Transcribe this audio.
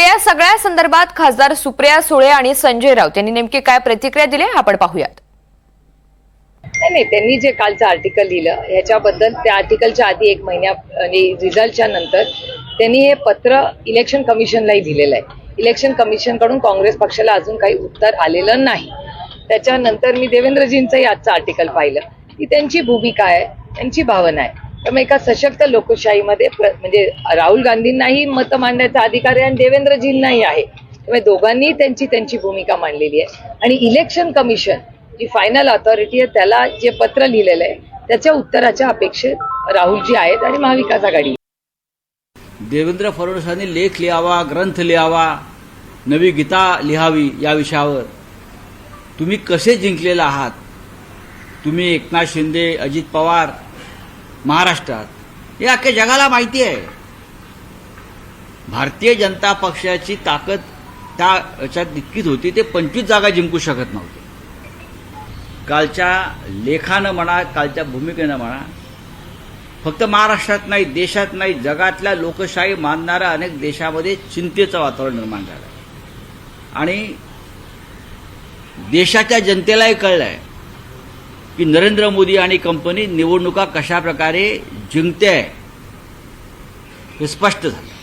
तर या सगळ्या संदर्भात खासदार सुप्रिया सुळे आणि संजय राऊत यांनी नेमकी काय प्रतिक्रिया दिली आपण पाहूयात. नाही नाही त्यांनी जे कालचं आर्टिकल लिहिलं ह्याच्याबद्दल त्या आर्टिकलच्या आधी एक महिन्या आणि रिझल्टच्या नंतर त्यांनी हे पत्र इलेक्शन कमिशनलाही दिलेलं आहे. इलेक्शन कमिशनकडून काँग्रेस पक्षाला अजून काही उत्तर आलेलं नाही. त्याच्यानंतर मी देवेंद्रजींचंही आजचं आर्टिकल पाहिलं. की त्यांची भूमिका आहे त्यांची भावना आहे. त्यामुळे एका सशक्त लोकशाहीमध्ये प्र- म्हणजे राहुल गांधींनाही मतं मांडण्याचा अधिकार आहे आणि देवेंद्रजींनाही आहे. त्यामुळे दोघांनी त्यांची त्यांची भूमिका मांडलेली आहे. आणि इलेक्शन कमिशन जी फायनल ऑथॉरिटी आहे त्याला जे पत्र लिहिलेलं आहे त्याच्या उत्तराच्या अपेक्षेत राहुलजी आहेत आणि महाविकास आघाडी. देवेंद्र फडणवीसांनी लेख लिहावा ग्रंथ लिहावा नवी गीता लिहावी या विषयावर. तुम्ही कसे जिंकलेला आहात? तुम्ही एकनाथ शिंदे अजित पवार महाराष्ट्रात. हे अख्ख्या जगाला माहिती आहे. भारतीय जनता पक्षाची ताकद त्या याच्यात इतकीच होती ते पंचवीस जागा जिंकू शकत नव्हते. कालच्या लेखानं म्हणा कालच्या भूमिकेनं म्हणा फक्त महाराष्ट्रात नाही देशात नाही जगातल्या लोकशाही मानणाऱ्या अनेक देशामध्ये चिंतेचं वातावरण निर्माण झालं आणि देशाच्या जनतेलाही कळलंय की नरेंद्र मोदी आणि कंपनी निवडणुका कशा प्रकारे जिंकते आहे हे स्पष्ट झालं.